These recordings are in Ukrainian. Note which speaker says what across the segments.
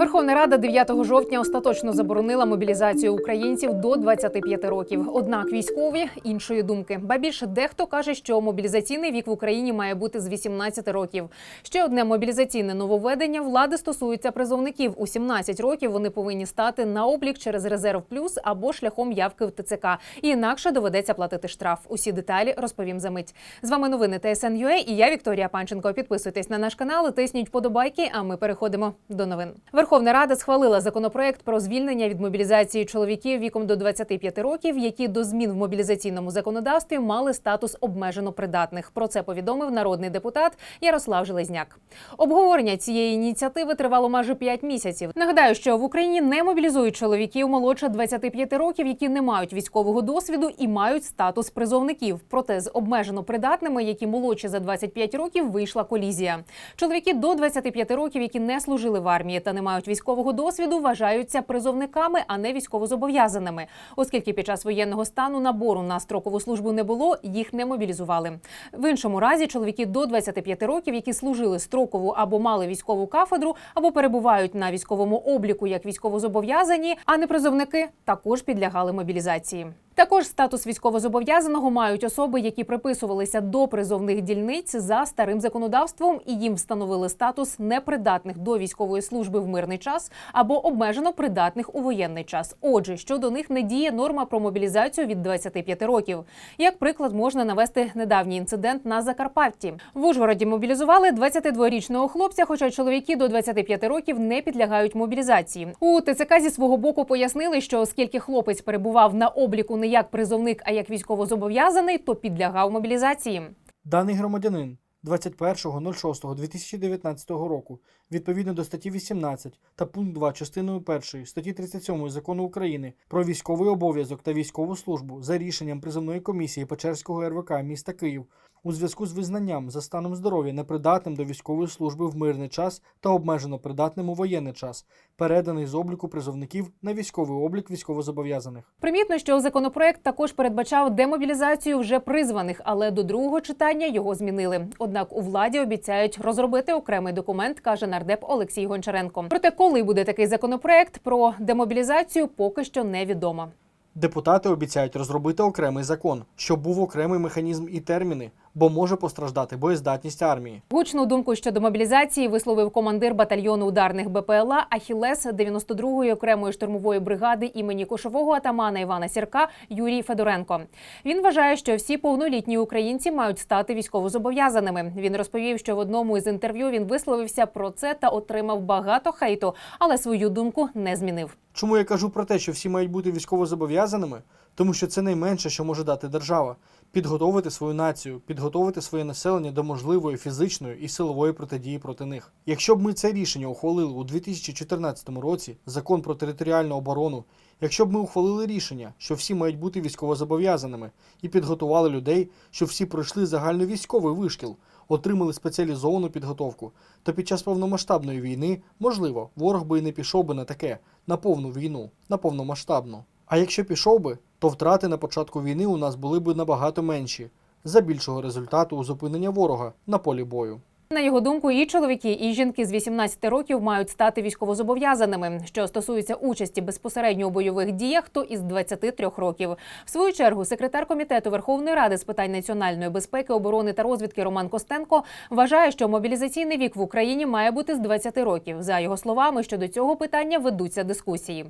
Speaker 1: Верховна Рада 9 жовтня остаточно заборонила мобілізацію українців до 25 років. Однак військові іншої думки. Ба більше дехто каже, що мобілізаційний вік в Україні має бути з 18 років. Ще одне мобілізаційне нововведення влади стосується призовників. У 17 років вони повинні стати на облік через резерв плюс або шляхом явки в ТЦК. Інакше доведеться платити штраф. Усі деталі розповім за мить. З вами новини ТСН.UA і я Вікторія Панченко. Підписуйтесь на наш канал, тисніть подобайки. А ми переходимо до новин. Верховна Рада схвалила законопроект про звільнення від мобілізації чоловіків віком до 25 років, які до змін в мобілізаційному законодавстві мали статус обмежено придатних. Про це повідомив народний депутат Ярослав Железняк. Обговорення цієї ініціативи тривало майже 5 місяців. Нагадаю, що в Україні не мобілізують чоловіків молодше 25 років, які не мають військового досвіду і мають статус призовників. Проте з обмежено придатними, які молодші за 25 років, вийшла колізія. Чоловіки до 25 років, які не служили в армії та не мають військового досвіду, вважаються призовниками, а не військовозобов'язаними, оскільки під час воєнного стану набору на строкову службу не було, їх не мобілізували. В іншому разі чоловіки до 25 років, які служили строкову або мали військову кафедру, або перебувають на військовому обліку як військовозобов'язані, а не призовники, також підлягали мобілізації. Також статус військовозобов'язаного мають особи, які приписувалися до призовних дільниць за старим законодавством, і їм встановили статус непридатних до військової служби в мирний час або обмежено придатних у воєнний час. Отже, щодо них не діє норма про мобілізацію від 25 років. Як приклад можна навести недавній інцидент на Закарпатті. В Ужгороді мобілізували 22-річного хлопця, хоча чоловіки до 25 років не підлягають мобілізації. У ТЦК зі свого боку пояснили, що оскільки хлопець перебував на обліку не як призовник, а як військовозобов'язаний, то підлягав мобілізації.
Speaker 2: Даний громадянин 21.06.2019 року, відповідно до статті 18 та пункт 2 частиною 1 статті 37 Закону України про військовий обов'язок та військову службу за рішенням призовної комісії Печерського РВК міста Київ у зв'язку з визнанням за станом здоров'я непридатним до військової служби в мирний час та обмежено придатним у воєнний час, переданий з обліку призовників на військовий облік військовозобов'язаних.
Speaker 1: Примітно, що законопроект також передбачав демобілізацію вже призваних, але до другого читання його змінили. Однак у владі обіцяють розробити окремий документ, каже нардеп Олексій Гончаренко. Проте, коли буде такий законопроект про демобілізацію, поки що невідомо.
Speaker 2: Депутати обіцяють розробити окремий закон, щоб був окремий механізм і терміни, бо може постраждати боєздатність армії.
Speaker 1: Гучну думку щодо мобілізації висловив командир батальйону ударних БПЛА Ахілес 92-ї окремої штурмової бригади імені кошового атамана Івана Сірка Юрій Федоренко. Він вважає, що всі повнолітні українці мають стати військовозобов'язаними. Він розповів, що в одному із інтерв'ю він висловився про це та отримав багато хейту, але свою думку не змінив.
Speaker 2: Чому я кажу про те, що всі мають бути військовозобов'язаними? Тому що це найменше, що може дати держава підготовити свою націю, підготовити своє населення до можливої фізичної і силової протидії проти них. Якщо б ми це рішення ухвалили у 2014 році, закон про територіальну оборону, якщо б ми ухвалили рішення, що всі мають бути військовозобов'язаними, і підготували людей, що всі пройшли загальновійськовий вишкіл, отримали спеціалізовану підготовку, то під час повномасштабної війни, можливо, ворог би і не пішов би на таке, на повну війну, на повномасштабну. А якщо пішов би, то втрати на початку війни у нас були б набагато менші за більшого результату у зупинення ворога на полі бою.
Speaker 1: На його думку, і чоловіки, і жінки з 18 років мають стати військовозобов'язаними. Що стосується участі безпосередньо у бойових діях, то із 23 років. В свою чергу секретар комітету Верховної Ради з питань національної безпеки, оборони та розвідки Роман Костенко вважає, що мобілізаційний вік в Україні має бути з 20 років. За його словами, щодо цього питання ведуться дискусії.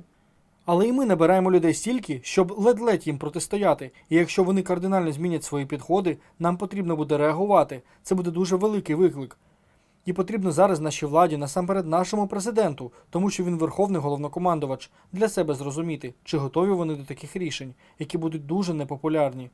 Speaker 2: Але і ми набираємо людей стільки, щоб ледь-ледь їм протистояти. І якщо вони кардинально змінять свої підходи, нам потрібно буде реагувати. Це буде дуже великий виклик. І потрібно зараз нашій владі, насамперед нашому президенту, тому що він верховний головнокомандувач, для себе зрозуміти, чи готові вони до таких рішень, які будуть дуже непопулярні.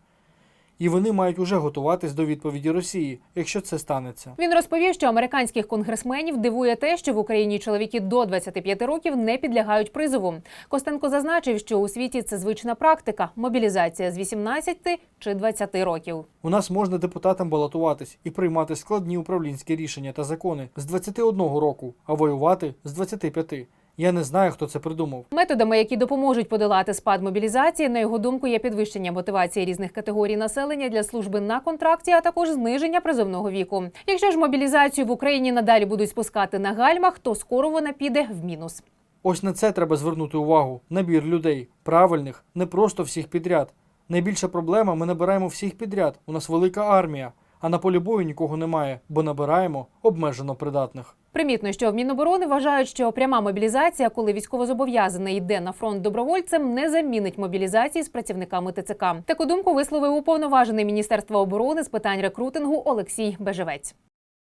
Speaker 2: І вони мають уже готуватись до відповіді Росії, якщо це станеться.
Speaker 1: Він розповів, що американських конгресменів дивує те, що в Україні чоловіки до 25 років не підлягають призову. Костенко зазначив, що у світі це звична практика мобілізація з 18 чи 20 років.
Speaker 2: У нас можна депутатам балотуватись і приймати складні управлінські рішення та закони з 21 року, а воювати з 25. Я не знаю, хто це придумав.
Speaker 1: Методами, які допоможуть подолати спад мобілізації, на його думку, є підвищення мотивації різних категорій населення для служби на контракті, а також зниження призовного віку. Якщо ж мобілізацію в Україні надалі будуть спускати на гальмах, то скоро вона піде в мінус.
Speaker 2: Ось на це треба звернути увагу. Набір людей, правильних, не просто всіх підряд. Найбільша проблема ми набираємо всіх підряд. У нас велика армія, а на полі бою нікого немає, бо набираємо обмежено придатних.
Speaker 1: Примітно, що в Міноборони вважають, що пряма мобілізація, коли військовозобов'язаний йде на фронт добровольцем, не замінить мобілізації з працівниками ТЦК. Таку думку висловив уповноважений Міністерства оборони з питань рекрутингу Олексій Бежевець.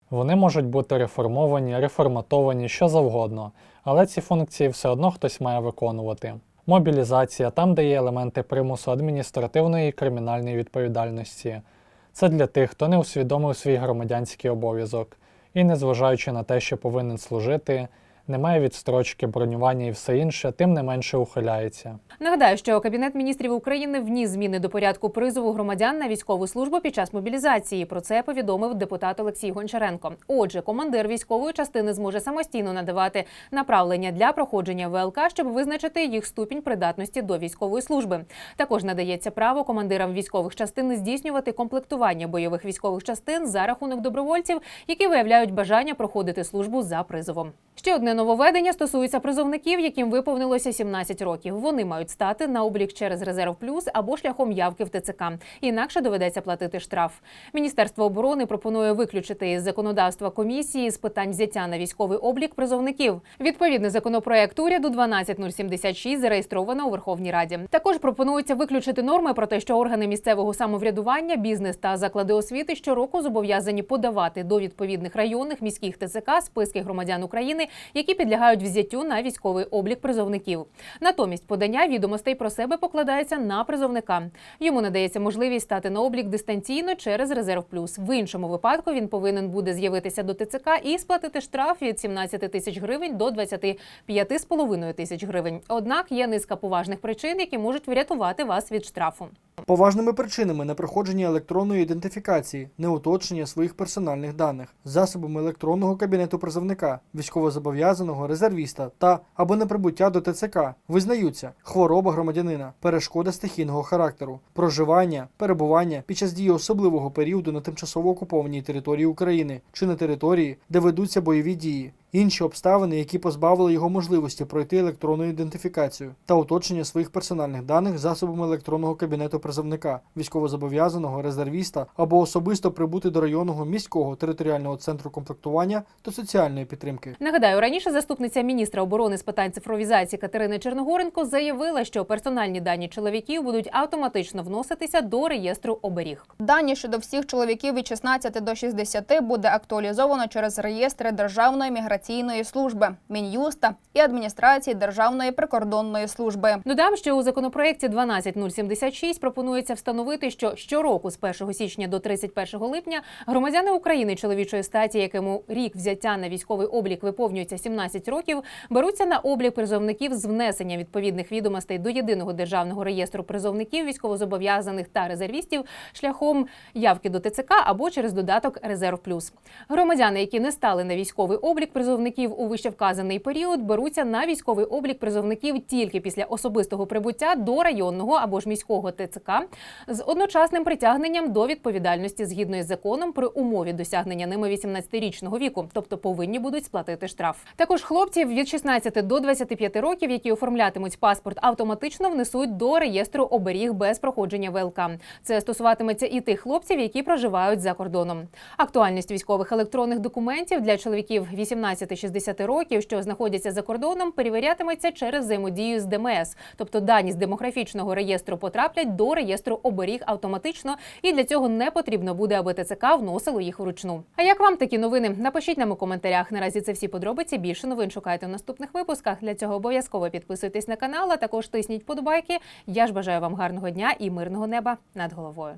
Speaker 3: Вони можуть бути реформовані, реформатовані, що завгодно, але ці функції все одно хтось має виконувати. Мобілізація там, де є елементи примусу адміністративної і кримінальної відповідальності. Це для тих, хто не усвідомив свій громадянський обов'язок і, незважаючи на те, що повинен служити, не має відстрочки, бронювання і все інше, тим не менше ухиляється.
Speaker 1: Нагадаю, що Кабінет міністрів України вніс зміни до порядку призову громадян на військову службу під час мобілізації. Про це повідомив депутат Олексій Гончаренко. Отже, командир військової частини зможе самостійно надавати направлення для проходження ВЛК, щоб визначити їх ступінь придатності до військової служби. Також надається право командирам військових частин здійснювати комплектування бойових військових частин за рахунок добровольців, які виявляють бажання проходити службу за призовом. Ще одне нововведення стосується призовників, яким виповнилося 17 років. Вони мають стати на облік через резерв плюс або шляхом явки в ТЦК. Інакше доведеться платити штраф. Міністерство оборони пропонує виключити із законодавства комісії з питань взяття на військовий облік призовників. Відповідний законопроект уряду 12076 зареєстровано у Верховній Раді. Також пропонується виключити норми про те, що органи місцевого самоврядування, бізнес та заклади освіти щороку зобов'язані подавати до відповідних районних міських ТЦК списки громадян України, які підлягають взяттю на військовий облік призовників. Натомість подання відомостей про себе покладається на призовника. Йому надається можливість стати на облік дистанційно через резерв плюс. В іншому випадку він повинен буде з'явитися до ТЦК і сплатити штраф від 17 тисяч гривень до 25,5 тисяч гривень. Однак є низка поважних причин, які можуть врятувати вас від штрафу.
Speaker 2: Поважними причинами непроходження електронної ідентифікації, неуточнення своїх персональних даних, засобами електронного кабінету призовника, військовозобов'язаного, резервіста та або неприбуття до ТЦК визнаються хвороба громадянина, перешкода стихійного характеру, проживання, перебування під час дії особливого періоду на тимчасово окупованій території України чи на території, де ведуться бойові дії. Інші обставини, які позбавили його можливості пройти електронну ідентифікацію та уточнення своїх персональних даних засобами електронного кабінету призовника, військовозобов'язаного, резервіста або особисто прибути до районного міського територіального центру комплектування та соціальної підтримки.
Speaker 1: Нагадаю, раніше заступниця міністра оборони з питань цифровізації Катерина Черногоренко заявила, що персональні дані чоловіків будуть автоматично вноситися до реєстру оберіг.
Speaker 4: Дані щодо всіх чоловіків від 16 до 60 буде актуалізовано через реєстри Державної міграційної служби, Мін'юста і адміністрації Державної прикордонної служби.
Speaker 1: Додам, що у законопроекті 12076 пропонується встановити, що щороку з 1 січня до 31 липня громадяни України чоловічої статі, якому рік взяття на військовий облік виповнюється 17 років, беруться на облік призовників з внесення відповідних відомостей до єдиного державного реєстру призовників, військовозобов'язаних та резервістів шляхом явки до ТЦК або через додаток Резерв Плюс. Громадяни, які не стали на військовий облік призовників у вищевказаний період, беруться на військовий облік призовників тільки після особистого прибуття до районного або ж міського ТЦК з одночасним притягненням до відповідальності згідно із законом при умові досягнення ними 18-річного віку, тобто повинні будуть сплатити штраф. Також хлопців від 16 до 25 років, які оформлятимуть паспорт, автоматично внесуть до реєстру оберіг без проходження ВЛК. Це стосуватиметься і тих хлопців, які проживають за кордоном. Актуальність військових електронних документів для чоловіків 18-60 років, що знаходяться за кордоном, перевірятиметься через взаємодію з ДМС, тобто дані з демографічного реєстру потраплять до реєстру оберіг автоматично, і для цього не потрібно буде, аби ТЦК вносило їх вручну. А як вам такі новини? Напишіть нам у коментарях. Наразі це всі подробиці. Більше новин шукайте в наступних випусках. Для цього обов'язково підписуйтесь на канал, а також тисніть подобайки. Я ж бажаю вам гарного дня і мирного неба над головою.